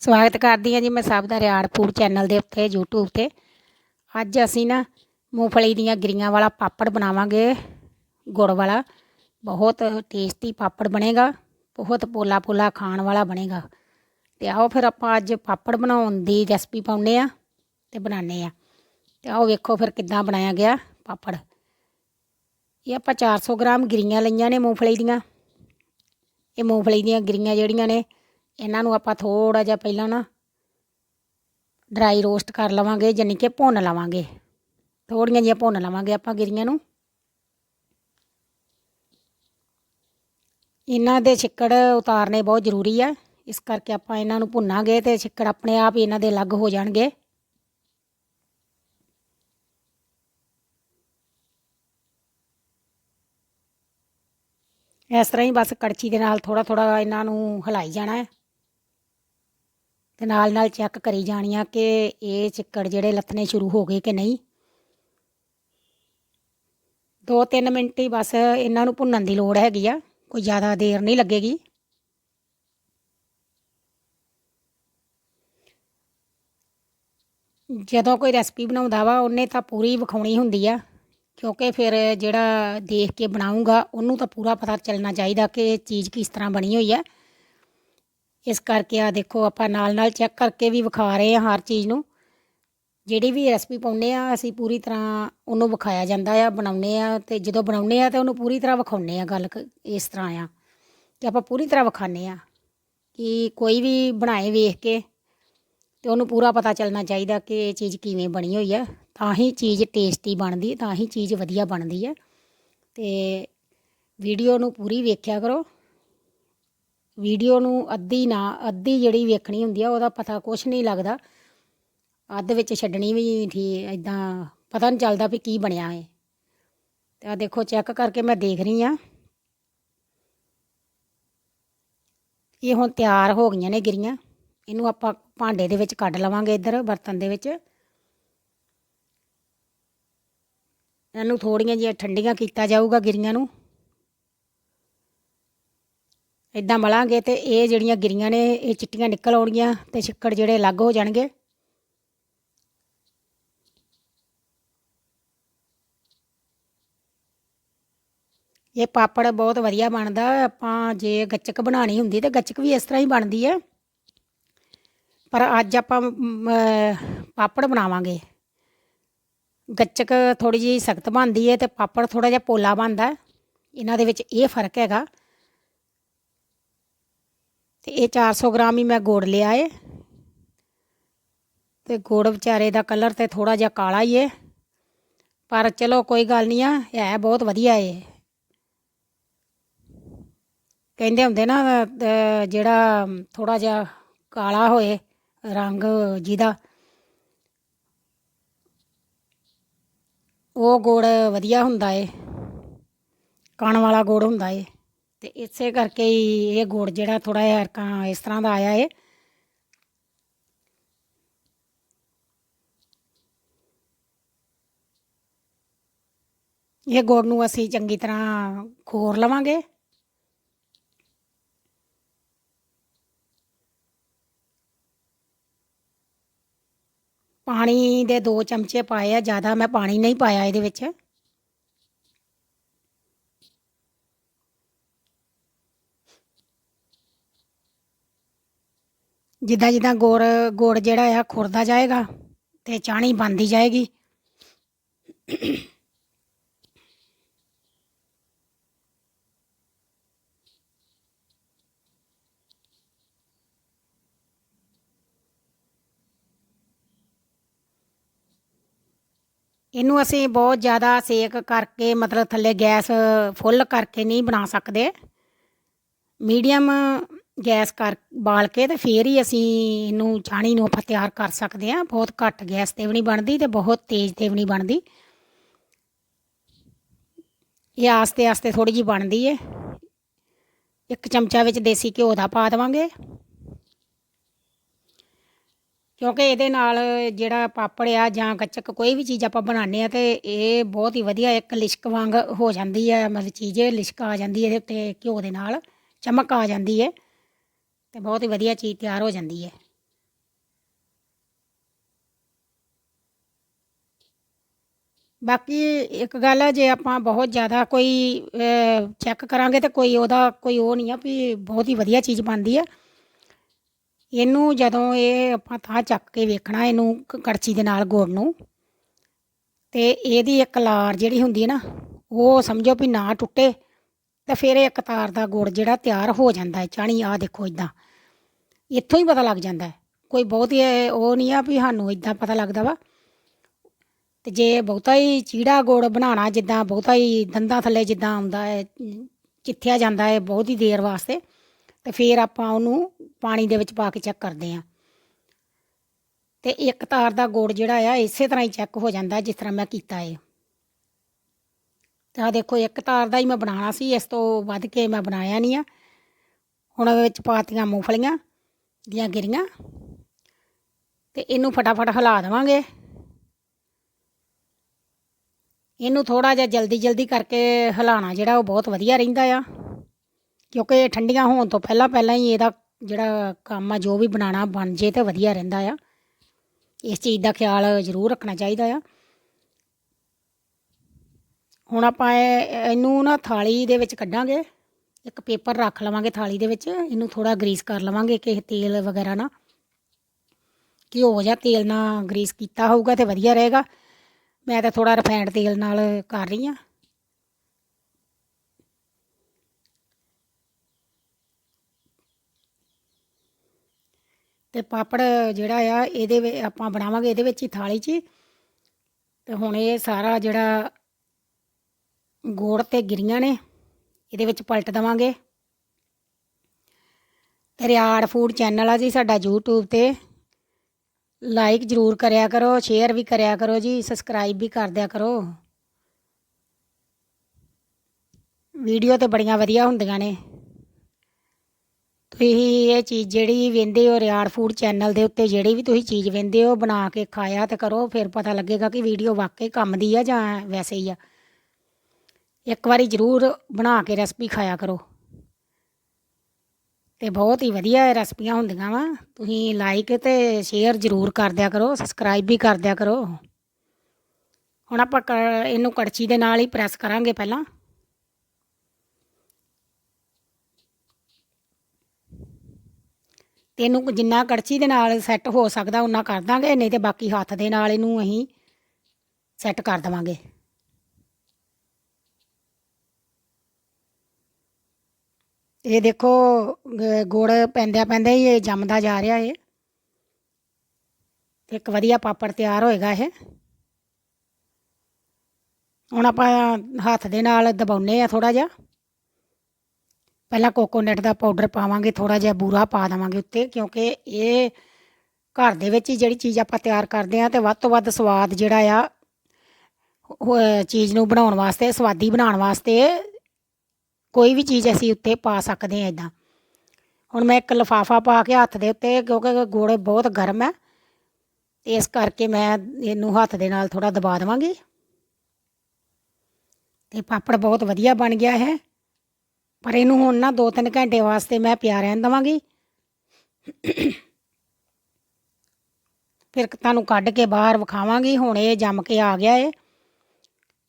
ਸਵਾਗਤ ਕਰਦੀ ਹਾਂ ਜੀ ਮੈਂ ਸਭ ਦਾ ਰਿਆੜ ਫੂਡ ਚੈਨਲ ਦੇ ਉੱਤੇ, YouTube ਤੇ। ਅੱਜ ਅਸੀਂ ਨਾ ਮੂੰਗਫਲੀ ਦੀਆਂ ਗਿਰੀਆਂ ਵਾਲਾ ਪਾਪੜ ਬਣਾਵਾਂਗੇ, ਗੁੜ ਵਾਲਾ। ਬਹੁਤ ਟੇਸਟੀ ਪਾਪੜ ਬਣੇਗਾ, ਬਹੁਤ ਪੋਲਾ ਪੋਲਾ ਖਾਣ ਵਾਲਾ ਬਣੇਗਾ। ਤੇ ਆਓ ਫਿਰ ਆਪਾਂ ਅੱਜ ਪਾਪੜ ਬਣਾਉਣ ਦੀ ਰੈਸਪੀ ਪਾਉਂਦੇ ਆ ਤੇ ਬਣਾਉਂਦੇ ਆ ਤੇ ਆਓ ਵੇਖੋ ਫਿਰ ਕਿੱਦਾਂ ਬਣਾਇਆ ਗਿਆ ਪਾਪੜ। ਇਹ ਆਪਾਂ 400 ਗ੍ਰਾਮ ਗਿਰੀਆਂ ਲਈਆਂ ਨੇ ਮੂੰਗਫਲੀ ਦੀਆਂ। ਇਹ ਮੂੰਗਫਲੀ ਦੀਆਂ ਗਿਰੀਆਂ ਜਿਹੜੀਆਂ ਨੇ ਇਹਨਾਂ ਨੂੰ ਆਪਾਂ ਥੋੜਾ ਜਿਹਾ ਪਹਿਲਾਂ ਨਾ ਡਰਾਈ ਰੋਸਟ ਕਰ ਲਵਾਂਗੇ ਯਾਨੀ ਕਿ ਭੁੰਨ ਲਵਾਂਗੇ। ਥੋੜੀਆਂ ਜਿਹੀਆਂ ਭੁੰਨ ਲਵਾਂਗੇ ਆਪਾਂ ਗਿਰੀਆਂ ਨੂੰ। ਇਹਨਾਂ ਦੇ ਛਿੱਕੜ ਉਤਾਰਨੇ ਬਹੁਤ ਜ਼ਰੂਰੀ ਆ। ਇਸ ਕਰਕੇ ਆਪਾਂ ਇਹਨਾਂ ਨੂੰ ਭੁੰਨਾਂਗੇ ਤੇ ਛਿੱਕੜ ਆਪਣੇ ਆਪ ਹੀ ਇਹਨਾਂ ਦੇ ਅਲੱਗ ਹੋ ਜਾਣਗੇ। ਇਸ ਤਰ੍ਹਾਂ ਹੀ ਬਸ ਕੜਛੀ ਦੇ ਨਾਲ ਥੋੜਾ ਥੋੜਾ ਇਹਨਾਂ ਨੂੰ ਹਿਲਾਈ ਜਾਣਾ ਹੈ। ਤੇ ਨਾਲ ਨਾਲ ਚੈੱਕ ਕਰੀ ਜਾਣੀ ਆ ਕਿ ਇਹ ਚਿੱਕੜ ਜਿਹੜੇ ਲੱਥਣੇ ਸ਼ੁਰੂ ਹੋ ਗਏ ਕਿ ਨਹੀਂ। 2-3 ਮਿੰਟ ਹੀ ਬਸ ਇਹਨਾਂ ਨੂੰ ਭੁੰਨਣ ਦੀ ਲੋੜ ਹੈਗੀ ਆ, ਕੋਈ ਜ਼ਿਆਦਾ ਦੇਰ ਨਹੀਂ ਲੱਗੇਗੀ। ਜਦੋਂ ਕੋਈ ਰੈਸਪੀ ਬਣਾਉਂਦਾ ਵਾ, ਉਹਨੇ ਤਾਂ ਪੂਰੀ ਵਿਖਾਉਣੀ ਹੁੰਦੀ ਆ, ਕਿਉਂਕਿ ਫਿਰ ਜਿਹੜਾ ਦੇਖ ਕੇ ਬਣਾਊਗਾ, ਉਹਨੂੰ ਤਾਂ ਪੂਰਾ ਪਤਾ ਚੱਲਣਾ ਚਾਹੀਦਾ ਕਿ ਇਹ ਚੀਜ਼ ਕਿਸ ਤਰ੍ਹਾਂ ਬਣੀ ਹੋਈ ਹੈ ਇਸ ਕਰਕੇ ਆ ਦੇਖੋ ਆਪਾਂ ਨਾਲ ਨਾਲ ਚੈੱਕ ਕਰਕੇ ਵੀ ਵਿਖਾ ਰਹੇ ਹਾਂ ਹਰ ਚੀਜ਼ ਨੂੰ। ਜਿਹੜੀ ਵੀ ਰੈਸਪੀ ਪਾਉਂਦੇ ਆ ਅਸੀਂ ਪੂਰੀ ਤਰ੍ਹਾਂ ਉਹਨੂੰ ਵਿਖਾਇਆ ਜਾਂਦਾ ਆ, ਬਣਾਉਂਦੇ ਆ ਤੇ ਜਦੋਂ ਬਣਾਉਂਦੇ ਆ ਤੇ ਉਹਨੂੰ ਪੂਰੀ ਤਰ੍ਹਾਂ ਵਿਖਾਉਂਦੇ ਆ ਗੱਲ ਕ- ਇਸ ਤਰ੍ਹਾਂ ਆ ਕਿ ਆਪਾਂ ਪੂਰੀ ਤਰ੍ਹਾਂ ਵਿਖਾਉਂਦੇ ਆ ਕਿ ਕੋਈ ਵੀ ਬਣਾਏ ਵੇਖ ਕੇ ਤੇ ਉਹਨੂੰ ਪੂਰਾ ਪਤਾ ਚੱਲਣਾ ਚਾਹੀਦਾ ਕਿ ਇਹ ਚੀਜ਼ ਕਿਵੇਂ ਬਣੀ ਹੋਈ ਆ। ਤਾਂ ਹੀ ਚੀਜ਼ ਟੇਸਟੀ ਬਣਦੀ, ਤਾਂ ਹੀ ਚੀਜ਼ ਵਧੀਆ ਬਣਦੀ ਹੈ ਤੇ ਵੀਡੀਓ ਨੂੰ ਪੂਰੀ ਵੇਖਿਆ ਕਰੋ। ਵੀਡੀਓ ਨੂੰ ਅੱਧੀ ਨਾ, ਅੱਧੀ ਜਿਹੜੀ ਵੇਖਣੀ ਹੁੰਦੀ ਆ, ਉਹਦਾ ਪਤਾ ਕੁਛ ਨਹੀਂ ਲੱਗਦਾ। ਅੱਧ ਵਿੱਚ ਛੱਡਣੀ ਵੀ ਠੀ ਇਦਾਂ ਪਤਾ ਨਹੀਂ ਚੱਲਦਾ ਵੀ ਕੀ ਬਣਿਆ ਹੈ ਤੇ ਆ ਦੇਖੋ ਚੈੱਕ ਕਰਕੇ ਮੈਂ ਦੇਖ ਰਹੀ ਆ ਇਹ ਹੁਣ ਤਿਆਰ ਹੋ ਗਈਆਂ ਨੇ ਗਿਰੀਆਂ। ਇਹਨੂੰ ਆਪਾਂ ਭਾਂਡੇ ਦੇ ਵਿੱਚ ਕੱਢ ਲਵਾਂਗੇ ਇੱਧਰ, ਬਰਤਨ ਦੇ ਵਿੱਚ। ਇਹਨੂੰ ਥੋੜੀਆਂ ਜਿਹੀਆਂ ਠੰਡੀਆਂ ਕੀਤਾ ਜਾਊਗਾ ਗਿਰੀਆਂ ਨੂੰ। ਇਦਾਂ ਮਲਾਂਗੇ ਤੇ ਇਹ ਜਿਹੜੀਆਂ ਗਿਰੀਆਂ ਨੇ, ਇਹ ਚਿੱਟੀਆਂ ਨਿਕਲ ਆਉਣਗੀਆਂ ਤੇ ਛਿੱਕੜ ਜਿਹੜੇ ਅਲੱਗ ਹੋ ਜਾਣਗੇ। ਇਹ ਪਾਪੜ ਬਹੁਤ ਵਧੀਆ ਬਣਦਾ, ਆਪਾਂ ਜੇ ਗੱਚਕ ਬਣਾਣੀ ਹੁੰਦੀ ਤੇ ਗੱਚਕ ਵੀ ਇਸ ਤਰ੍ਹਾਂ ਹੀ ਬਣਦੀ ਹੈ ਪਰ ਅੱਜ ਆਪਾਂ ਪਾਪੜ ਬਣਾਵਾਂਗੇ। ਗੱਚਕ ਥੋੜੀ ਜਿਹੀ ਸਖਤ ਬਣਦੀ ਹੈ ਤੇ ਪਾਪੜ ਥੋੜਾ ਜਿਹਾ ਪੋਲਾ ਬਣਦਾ। ਇਹਨਾਂ ਦੇ ਵਿੱਚ ਇਹ ਫ਼ਰਕ ਹੈਗਾ ਤੇ ਇਹ 400 ਗ੍ਰਾਮ ਹੀ ਮੈਂ ਗੁੜ ਲਿਆ ਏ। ਤੇ ਗੁੜ ਵਿਚਾਰੇ ਦਾ ਕਲਰ ਤੇ ਥੋੜਾ ਜਿਹਾ ਕਾਲਾ ਹੀ ਏ। ਪਰ ਚਲੋ ਕੋਈ ਗੱਲ ਨਹੀਂ ਆ ਹੈ ਬਹੁਤ ਵਧੀਆ ਏ। ਕਹਿੰਦੇ ਹੁੰਦੇ ਨਾ ਜਿਹੜਾ ਥੋੜਾ ਜਿਹਾ ਕਾਲਾ ਹੋਏ ਰੰਗ ਜਿਹਦਾ, ਉਹ ਗੁੜ ਵਧੀਆ ਹੁੰਦਾ ਏ। ਕਣ ਵਾਲਾ ਗੁੜ ਹੁੰਦਾ ਏ। ਤੇ ਇਸੇ ਕਰਕੇ ਹੀ ਇਹ ਗੁੜ ਜਿਹੜਾ ਥੋੜਾ ਜਿਹਾ ਹਰਕਾਂ ਇਸ ਤਰ੍ਹਾਂ ਦਾ ਆਇਆ ਏ। ਇਹ ਗੁੜ ਨੂੰ ਅਸੀਂ ਚੰਗੀ ਤਰ੍ਹਾਂ ਖੋਰ ਲਵਾਂਗੇ। ਪਾਣੀ ਦੇ 2 ਚਮਚੇ ਪਾਏ ਆ, ਜ਼ਿਆਦਾ ਮੈਂ ਪਾਣੀ ਨਹੀਂ ਪਾਇਆ ਇਹਦੇ ਵਿੱਚ। ਜਿੱਦਾਂ ਜਿੱਦਾਂ ਗੁੜ ਗੁੜ ਜਿਹੜਾ ਆ ਖੁਰਦਾ ਜਾਏਗਾ ਤੇ ਚਾਣੀ ਬਣਦੀ ਜਾਏਗੀ। ਇਹਨੂੰ ਅਸੀਂ ਬਹੁਤ ਜ਼ਿਆਦਾ ਸੇਕ ਕਰਕੇ, ਮਤਲਬ ਥੱਲੇ ਗੈਸ ਫੁੱਲ ਕਰਕੇ ਨਹੀਂ ਬਣਾ ਸਕਦੇ। ਮੀਡੀਅਮ ਗੈਸ ਕਰ ਬਾਲ ਕੇ ਤੇ ਫੇਰ ਹੀ ਅਸੀਂ ਇਹਨੂੰ ਚਾਣੀ ਨੂੰ ਆਪਾਂ ਤਿਆਰ ਕਰ ਸਕਦੇ ਹਾਂ। ਬਹੁਤ ਘੱਟ ਗੈਸ ਤੇ ਵੀ ਨਹੀਂ ਬਣਦੀ ਤੇ ਬਹੁਤ ਤੇਜ਼ ਤੇ ਵੀ ਨਹੀਂ ਬਣਦੀ। ਇਹ ਆਸਤੇ ਆਸਤੇ ਥੋੜੀ ਜੀ ਬਣਦੀ ਏ। ਇੱਕ ਚਮਚਾ ਵਿੱਚ ਦੇਸੀ ਘਿਓ ਦਾ ਪਾ ਦੇਵਾਂਗੇ। ਕਿਉਂਕਿ ਇਹਦੇ ਨਾਲ ਜਿਹੜਾ ਪਾਪੜ ਆ ਜਾਂ ਗੱਚਕ ਕੋਈ ਵੀ ਚੀਜ਼ ਆਪਾਂ ਬਣਾਉਂਦੇ ਆ ਤੇ ਇਹ ਬਹੁਤ ਹੀ ਵਧੀਆ ਇੱਕ ਲਿਸ਼ਕ ਵਾਂਗ ਹੋ ਜਾਂਦੀ ਹੈ ਮਤਲਬ ਚੀਜ਼ ਲਿਸ਼ਕ ਆ ਜਾਂਦੀ ਹੈ ਇਹਦੇ ਉੱਤੇ ਘਿਓ ਦੇ ਨਾਲ, ਚਮਕ ਆ ਜਾਂਦੀ ਹੈ। ਤੇ ਬਹੁਤ ਹੀ ਵਧੀਆ ਚੀਜ਼ ਤਿਆਰ ਹੋ ਜਾਂਦੀ ਹੈ। ਬਾਕੀ ਇੱਕ ਗੱਲ ਹੈ ਜੇ ਆਪਾਂ ਬਹੁਤ ਜ਼ਿਆਦਾ ਕੋਈ ਚੈੱਕ ਕਰਾਂਗੇ ਤਾਂ ਕੋਈ ਉਹਦਾ, ਕੋਈ ਉਹ ਨਹੀਂ ਆ ਵੀ ਬਹੁਤ ਹੀ ਵਧੀਆ ਚੀਜ਼ ਬਣਦੀ ਆ। ਇਹਨੂੰ ਜਦੋਂ ਇਹ ਆਪਾਂ ਤਾਂ ਚੱਕ ਕੇ ਵੇਖਣਾ, ਇਹਨੂੰ ਕੜਚੀ ਦੇ ਨਾਲ ਗੋੜ ਨੂੰ, ਤੇ ਇਹਦੀ ਇੱਕ ਲਾਰ ਜਿਹੜੀ ਹੁੰਦੀ ਹੈ ਨਾ, ਉਹ ਸਮਝੋ ਵੀ ਨਾ ਟੁੱਟੇ। ਤੇ ਫਿਰ ਇਹ ਇੱਕ ਤਾਰ ਦਾ ਗੁੜ ਜਿਹੜਾ ਤਿਆਰ ਹੋ ਜਾਂਦਾ ਹੈ, ਚਾਣੀ ਆ ਦੇਖੋ ਇਦਾਂ। ਇੱਥੋਂ ਹੀ ਪਤਾ ਲੱਗ ਜਾਂਦਾ ਹੈ। ਕੋਈ ਬਹੁਤ ਹੀ ਉਹ ਨਹੀਂ ਆ ਵੀ ਸਾਨੂੰ ਇਦਾਂ ਪਤਾ ਲੱਗਦਾ ਵਾ। ਤੇ ਜੇ ਬਹੁਤਾ ਹੀ ਚੀੜਾ ਗੁੜ ਬਣਾਉਣਾ, ਜਿੱਦਾਂ ਬਹੁਤਾ ਹੀ ਦੰਦਾਂ ਥੱਲੇ ਜਿੱਦਾਂ ਆਉਂਦਾ ਹੈ, ਚਿੱਥਿਆ ਜਾਂਦਾ ਹੈ ਬਹੁਤ ਹੀ ਦੇਰ ਵਾਸਤੇ, ਤੇ ਫਿਰ ਆਪਾਂ ਉਹਨੂੰ ਪਾਣੀ ਦੇ ਵਿੱਚ ਪਾ ਕੇ ਚੈੱਕ ਕਰਦੇ ਹਾਂ। ਤੇ ਇੱਕ ਤਾਰ ਦਾ ਗੁੜ ਜਿਹੜਾ ਆ, ਇਸੇ ਤਰ੍ਹਾਂ ਹੀ ਚੈੱਕ ਹੋ ਜਾਂਦਾ, ਜਿਸ ਤਰ੍ਹਾਂ ਮੈਂ ਕੀਤਾ ਹੈ ਤਾਂ ਆਹ ਦੇਖੋ, ਇੱਕ ਤਾਰ ਦਾ ਹੀ ਮੈਂ ਬਣਾਉਣਾ ਸੀ, ਇਸ ਤੋਂ ਵੱਧ ਕੇ ਮੈਂ ਬਣਾਇਆ ਨਹੀਂ ਆ। ਹੁਣ ਉਹਦੇ ਵਿੱਚ ਪਾਤੀਆਂ ਮੂੰਗਫਲੀਆਂ ਦੀਆਂ ਗਿਰੀਆਂ ਤੇ ਇਹਨੂੰ ਫਟਾਫਟ ਹਿਲਾ ਦੇਵਾਂਗੇ। ਇਹਨੂੰ ਥੋੜਾ ਜਿਹਾ ਜਲਦੀ ਜਲਦੀ ਕਰਕੇ ਹਿਲਾਣਾ ਜਿਹੜਾ ਉਹ ਬਹੁਤ ਵਧੀਆ ਰਹਿੰਦਾ ਆ, ਕਿਉਂਕਿ ਠੰਡੀਆਂ ਹੋਣ ਤੋਂ ਪਹਿਲਾਂ ਪਹਿਲਾਂ ਹੀ ਇਹਦਾ ਜਿਹੜਾ ਕੰਮ ਆ, ਜੋ ਵੀ ਬਣਾਉਣਾ ਬਣ ਜੇ ਤੇ ਵਧੀਆ ਰਹਿੰਦਾ ਆ। ਇਸ ਚੀਜ਼ ਦਾ ਖਿਆਲ ਜ਼ਰੂਰ ਰੱਖਣਾ ਚਾਹੀਦਾ ਆ। ਹੁਣ ਆਪਾਂ ਇਹ- ਇਹਨੂੰ ਨਾ ਥਾਲੀ ਦੇ ਵਿੱਚ ਕੱਢਾਂਗੇ। ਇੱਕ ਪੇਪਰ ਰੱਖ ਲਵਾਂਗੇ ਥਾਲੀ ਦੇ ਵਿੱਚ। ਇਹਨੂੰ ਥੋੜਾ ਗਰੀਸ ਕਰ ਲਵਾਂਗੇ ਕਿ ਤੇਲ ਵਗੈਰਾ ਨਾ ਘਿਓ ਜਾਂ ਤੇਲ ਨਾਲ ਗਰੀਸ ਕੀਤਾ ਹੋਊਗਾ ਤੇ ਵਧੀਆ ਰਹੇਗਾ। ਮੈਂ ਤਾਂ ਥੋੜਾ ਰਿਫਾਈਂਡ ਤੇਲ ਨਾਲ ਕਰ ਰਹੀ ਹਾਂ। ਤੇ ਪਾਪੜ ਜਿਹੜਾ ਆ, ਇਹਦੇ ਆਪਾਂ ਬਣਾਵਾਂਗੇ ਇਹਦੇ ਵਿੱਚ ਹੀ ਥਾਲੀ 'ਚ ਹੀ। ਤੇ ਹੁਣ ਇਹ ਸਾਰਾ ਜਿਹੜਾ ਗੋੜ ਤੇ ਗਿਰੀਆਂ ਨੇ, ਇਹਦੇ ਵਿੱਚ ਪਲਟ ਦਵਾਂਗੇ। ਤੇ ਰਿਆੜ ਫੂਡ ਚੈਨਲ ਆ ਜੀ ਸਾਡਾ YouTube ਤੇ। ਲਾਈਕ ਜ਼ਰੂਰ ਕਰਿਆ ਕਰੋ ਸ਼ੇਅਰ ਵੀ ਕਰਿਆ ਕਰੋ ਜੀ ਸਬਸਕ੍ਰਾਈਬ ਵੀ ਕਰ ਦਿਆ ਕਰੋ। ਵੀਡੀਓ ਤੇ ਬੜੀਆਂ ਵਧੀਆ ਹੁੰਦੀਆਂ ਨੇ। ਤੁਸੀਂ ਇਹ ਚੀਜ਼ ਜਿਹੜੀ ਵੇਂਦੇ ਹੋ ਰਿਆੜ ਫੂਡ ਚੈਨਲ ਦੇ ਉੱਤੇ, ਜਿਹੜੀ ਵੀ ਤੁਸੀਂ ਚੀਜ਼ ਵੇਂਦੇ ਹੋ, ਬਣਾ ਕੇ ਖਾਇਆ ਤੇ ਕਰੋ, ਫਿਰ ਪਤਾ ਲੱਗੇਗਾ ਕਿ ਵੀਡੀਓ ਵਾਕਈ ਕੰਮ ਦੀ ਆ ਜਾਂ ਵੈਸੇ ਹੀ ਆ। ਇੱਕ ਵਾਰੀ ਜ਼ਰੂਰ ਬਣਾ ਕੇ ਰੈਸਪੀ ਖਾਇਆ ਕਰੋ। ਤੇ ਬਹੁਤ ਹੀ ਵਧੀਆ ਰੈਸਪੀਆਂ ਹੁੰਦੀਆਂ ਵਾ। ਤੁਸੀਂ ਲਾਈਕ ਤੇ ਸ਼ੇਅਰ ਜ਼ਰੂਰ ਕਰ ਦਿਆ ਕਰੋ ਸਬਸਕ੍ਰਾਈਬ ਵੀ ਕਰ ਦਿਆ ਕਰੋ। ਹੁਣ ਆਪਾਂ ਕ- ਇਹਨੂੰ ਕੜਛੀ ਦੇ ਨਾਲ ਹੀ ਪ੍ਰੈਸ ਕਰਾਂਗੇ ਪਹਿਲਾਂ। ਤੇ ਇਹਨੂੰ ਜਿੰਨਾ ਕੜਛੀ ਦੇ ਨਾਲ ਸੈੱਟ ਹੋ ਸਕਦਾ ਉਨਾ ਕਰ ਦਾਂਗੇ, ਨਹੀਂ ਤੇ ਬਾਕੀ ਹੱਥ ਦੇ ਨਾਲ ਇਹਨੂੰ ਅਸੀਂ ਸੈੱਟ ਕਰ ਦੇਵਾਂਗੇ। ਇਹ ਦੇਖੋ ਗੁੜ ਪੈਂਦਿਆਂ ਪੈਂਦਿਆਂ ਹੀ ਇਹ ਜੰਮਦਾ ਜਾ ਰਿਹਾ ਏ ਇੱਕ ਵਧੀਆ ਪਾਪੜ ਤਿਆਰ ਹੋਏਗਾ ਇਹ। ਹੁਣ ਆਪਾਂ ਹੱਥ ਦੇ ਨਾਲ ਦਬਾਉਨੇ ਆ ਥੋੜਾ ਜਿਹਾ। ਪਹਿਲਾਂ ਕੋਕੋਨਟ ਦਾ ਪਾਊਡਰ ਪਾਵਾਂਗੇ ਥੋੜਾ ਜਿਹਾ ਬੂਰਾ ਪਾ ਦੇਵਾਂਗੇ ਉੱਤੇ, ਕਿਉਂਕਿ ਇਹ ਘਰ ਦੇ ਵਿੱਚ ਹੀ ਜਿਹੜੀ ਚੀਜ਼ ਆਪਾਂ ਤਿਆਰ ਕਰਦੇ ਆ ਤੇ ਵੱਧ ਤੋਂ ਵੱਧ ਸਵਾਦ ਜਿਹੜਾ ਆ ਚੀਜ਼ ਨੂੰ ਬਣਾਉਣ ਵਾਸਤੇ, ਸਵਾਦੀ ਬਣਾਉਣ ਵਾਸਤੇ ਕੋਈ ਵੀ ਚੀਜ਼ ਅਸੀਂ ਉੱਤੇ ਪਾ ਸਕਦੇ ਹਾਂ ਇਦਾਂ ਹੁਣ ਮੈਂ ਇੱਕ ਲਫਾਫਾ ਪਾ ਕੇ ਹੱਥ ਦੇ ਉੱਤੇ, ਕਿਉਂਕਿ ਗੋੜੇ ਬਹੁਤ ਗਰਮ ਹੈ, ਇਸ ਕਰਕੇ ਮੈਂ ਇਹਨੂੰ ਹੱਥ ਦੇ ਨਾਲ ਥੋੜਾ ਦਬਾ ਦੇਵਾਂਗੀ। ਤੇ ਪਾਪੜ ਬਹੁਤ ਵਧੀਆ ਬਣ ਗਿਆ ਹੈ ਪਰ ਇਹਨੂੰ ਹੁਣ ਨਾ 2-3 ਘੰਟੇ ਵਾਸਤੇ ਮੈਂ ਪਿਆ ਰਹਿਣ ਦਵਾਂਗੀ। ਫਿਰ ਤੁਹਾਨੂੰ ਕੱਢ ਕੇ ਬਾਹਰ ਵਿਖਾਵਾਂਗੀ, ਹੁਣ ਇਹ ਜੰਮ ਕੇ ਆ ਗਿਆ ਏ।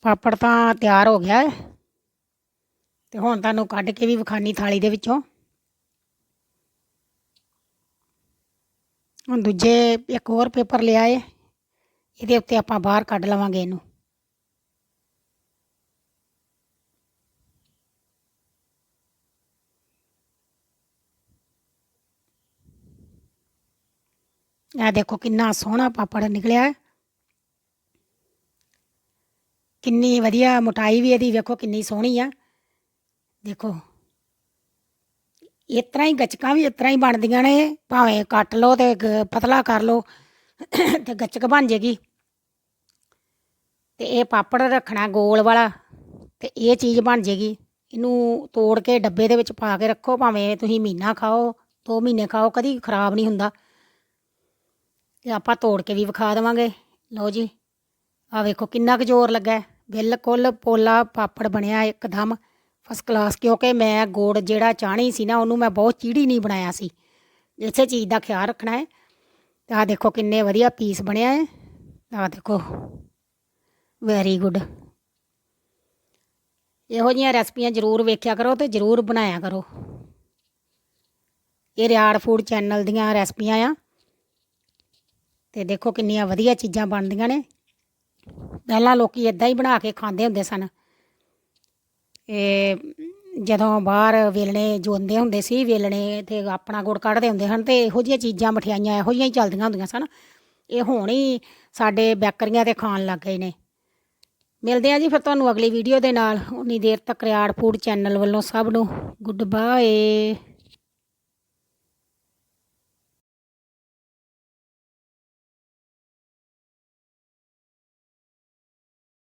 ਪਾਪੜ ਤਾਂ ਤਿਆਰ ਹੋ ਗਿਆ ਹੈ ਤੇ ਹੁਣ ਤੁਹਾਨੂੰ ਕੱਢ ਕੇ ਵੀ ਵਿਖਾਨੀ ਥਾਲੀ ਦੇ ਵਿੱਚੋਂ। ਹੁਣ ਦੂਜੇ ਇੱਕ ਹੋਰ ਪੇਪਰ ਲਿਆ ਏ, ਇਹਦੇ ਉੱਤੇ ਆਪਾਂ ਬਾਹਰ ਕੱਢ ਲਵਾਂਗੇ ਇਹਨੂੰ। ਇਹ ਦੇਖੋ ਕਿੰਨਾ ਸੋਹਣਾ ਪਾਪੜ ਨਿਕਲਿਆ। ਹੈ ਕਿੰਨੀ ਵਧੀਆ ਮੋਟਾਈ ਵੀ ਇਹਦੀ, ਵੇਖੋ ਕਿੰਨੀ ਸੋਹਣੀ ਆ। ਦੇਖੋ ਇਸ ਤਰ੍ਹਾਂ ਹੀ ਗੱਚਕਾਂ ਵੀ ਇਸ ਤਰ੍ਹਾਂ ਹੀ ਬਣਦੀਆਂ ਨੇ, ਭਾਵੇਂ ਕੱਟ ਲਓ ਤੇ ਗ- ਪਤਲਾ ਕਰ ਲਓ, ਤੇ ਗੱਚਕ ਬਣ ਜੇਗੀ। ਤੇ ਇਹ ਪਾਪੜ ਰੱਖਣਾ ਗੋਲ ਵਾਲਾ, ਤੇ ਇਹ ਚੀਜ਼ ਬਣ ਜੇਗੀ। ਇਹਨੂੰ ਤੋੜ ਕੇ ਡੱਬੇ ਦੇ ਵਿੱਚ ਪਾ ਕੇ ਰੱਖੋ, ਭਾਵੇਂ ਤੁਸੀਂ ਮਹੀਨਾ ਖਾਓ, ਦੋ ਮਹੀਨੇ ਖਾਓ, ਕਦੀ ਖਰਾਬ ਨਹੀਂ ਹੁੰਦਾ। ਤੇ ਆਪਾਂ ਤੋੜ ਕੇ ਵੀ ਵਿਖਾ ਦੇਵਾਂਗੇ। ਲਓ ਜੀ ਆ ਵੇਖੋ ਕਿੰਨਾ ਕੁ ਜ਼ੋਰ ਲੱਗਾ। ਹੈ। ਬਿਲਕੁਲ ਪੋਲਾ ਪਾਪੜ ਬਣਿਆ ਇੱਕਦਮ। ਫਸਟ ਕਲਾਸ ਕਿਉਂਕਿ ਮੈਂ ਗੁੜ ਜਿਹੜਾ ਚਾਹਣੀ ਸੀ ਨਾ ਉਹਨੂੰ ਮੈਂ ਬਹੁਤ ਚੀੜੀ ਨਹੀਂ ਬਣਾਇਆ ਸੀ ਇਸੇ ਚੀਜ਼ ਦਾ ਖਿਆਲ ਰੱਖਣਾ ਹੈ ਤੇ ਆ ਦੇਖੋ ਕਿੰਨੇ ਵਧੀਆ ਪੀਸ ਬਣਿਆ ਹੈ ਆ ਦੇਖੋ ਵੈਰੀ ਗੁੱਡ ਇਹੋ ਜਿਹੀਆਂ ਰੈਸਪੀਆਂ ਜ਼ਰੂਰ ਵੇਖਿਆ ਕਰੋ ਤੇ ਜ਼ਰੂਰ ਬਣਾਇਆ ਕਰੋ ਇਹ ਰਿਆੜ ਫੂਡ ਚੈਨਲ ਦੀਆਂ ਰੈਸਪੀਆਂ ਆ ਤੇ ਦੇਖੋ ਕਿੰਨੀਆਂ ਵਧੀਆ ਚੀਜ਼ਾਂ ਬਣਦੀਆਂ ਨੇ ਪਹਿਲਾਂ ਲੋਕੀ ਇਦਾਂ ਹੀ ਬਣਾ ਕੇ ਖਾਂਦੇ ਹੁੰਦੇ ਸਨ ਇਹ ਜਦੋਂ ਬਾਹਰ ਵੇਲਣੇ ਜੋਂਦੇ ਹੁੰਦੇ ਸੀ, ਵੇਲਣੇ ਤੇ ਆਪਣਾ ਗੁੜ ਕੱਢਦੇ ਹੁੰਦੇ ਹਨ ਤੇ ਇਹੋ ਜਿਹੀਆਂ ਚੀਜ਼ਾਂ ਮਠਿਆਈਆਂ ਇਹੋ ਜਿਹੀਆਂ ਹੀ ਚੱਲਦੀਆਂ ਹੁੰਦੀਆਂ ਸਨ। ਇਹ ਹੁਣ ਹੀ ਸਾਡੇ ਬੈਕਰੀਆਂ ਤੇ ਖਾਣ ਲੱਗ ਗਏ ਨੇ। ਮਿਲਦੇ ਆ ਜੀ ਫਿਰ ਤੁਹਾਨੂੰ ਅਗਲੀ ਵੀਡੀਓ ਦੇ ਨਾਲ। ਉਨੀ ਦੇਰ ਤੱਕ ਰਿਆੜ ਫੂਡ ਚੈਨਲ ਵੱਲੋਂ ਸਭ ਨੂੰ। Good bye